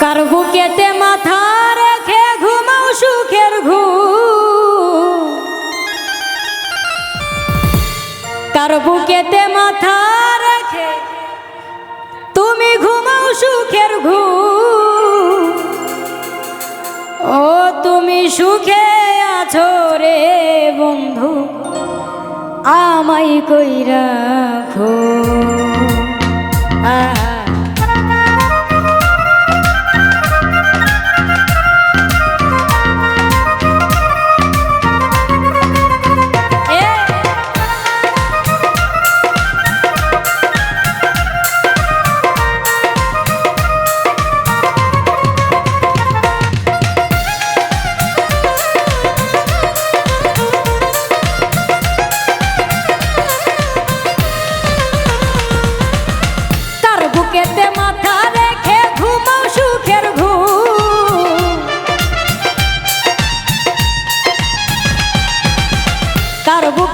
কার বুকেতে মাথা রেখে ঘুমাও সুখের ঘুম। কার বুকেতে মাথা রেখে তুমি ঘুমাও সুখের ঘুম। ও তুমি সুখে আছো রে বন্ধু, আমায় কই রাখো I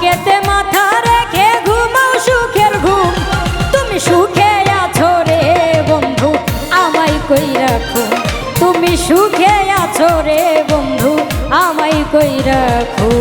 বুকেতে মাথা রেখে ঘুমাও, সুখের ঘুম। তুমি সুখে আছো রে বন্ধু, আমায় কই রাখো? তুমি সুখে আছো রে বন্ধু, আমায় কই রাখো?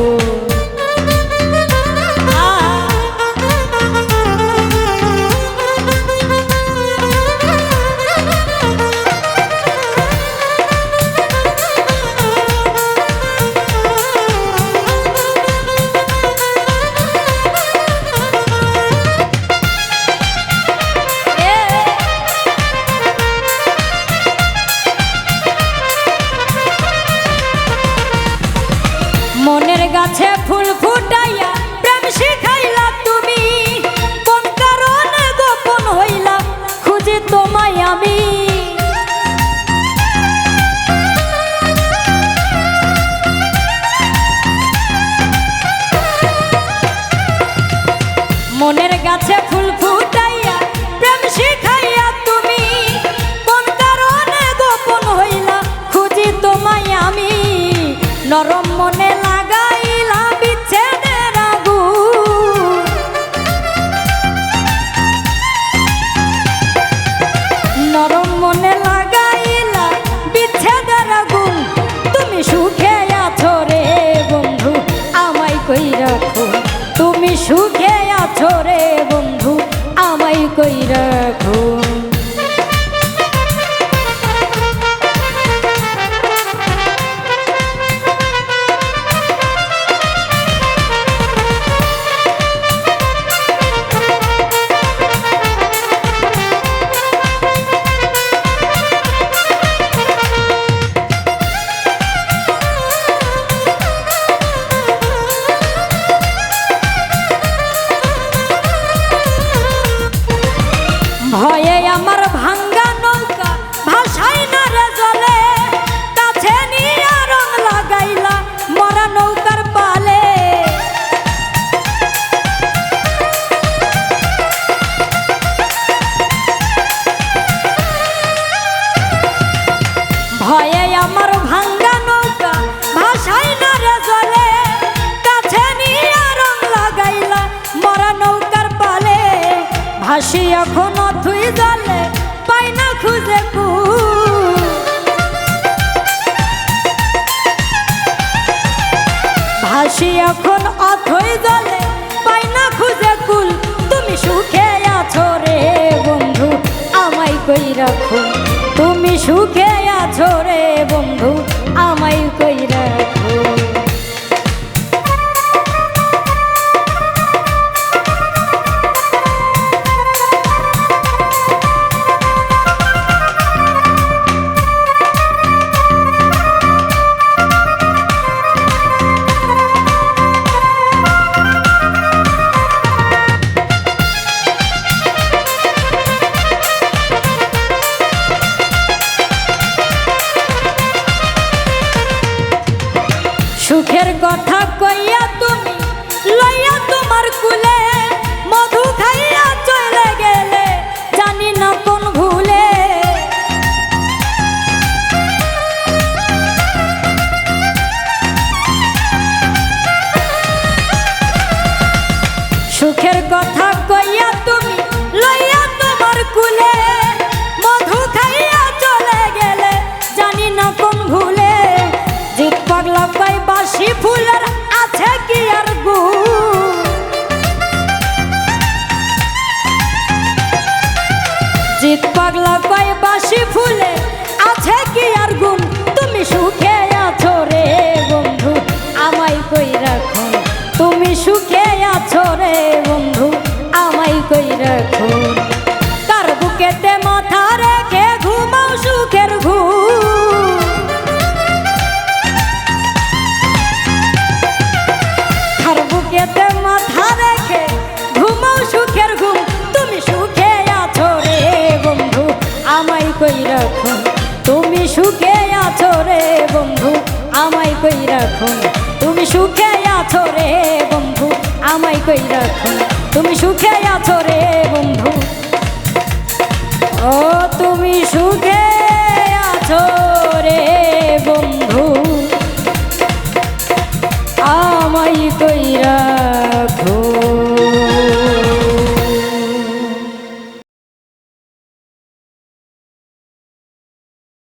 গাছে ফুল ফুটাইয়া প্রেম শিখাইয়া তুমি। কোন কারণে গোপন হইলা খুঁজি তোমায় আমি। নরম মনে লাগাইলা ভাসি এখন থুই জলে, পাই না খুঁজে ভাসি এখন অথই জলে, পাই না খুঁজে কুল তুমি সুখে আছো রে বন্ধু, আমায় কই রাখো? তুমি সুখে আছো রে বন্ধু সুখের কথা কইয়া তুমি লইয়া তোমার কুলে, মধু খাইয়া চলে গেলে, জানি না কোন ভুলে। জিত পাগলা পাই বাসি ফুলের আছে কি আর গু জিত পাগলা পাই বাসি ফুলে আছে কি আর গুণ? তুমি সুখ রেখে ঘুমাও সুখের ঘুম। সুখে আছো রে বন্ধু, আমায় কই রাখো? তুমি সুখে আছো রে বন্ধু, আমায় কই রাখো? তুমি সুখে আছো রে বন্ধু, আমায় কই রাখো? তুমি সুখে আছো রে তুমি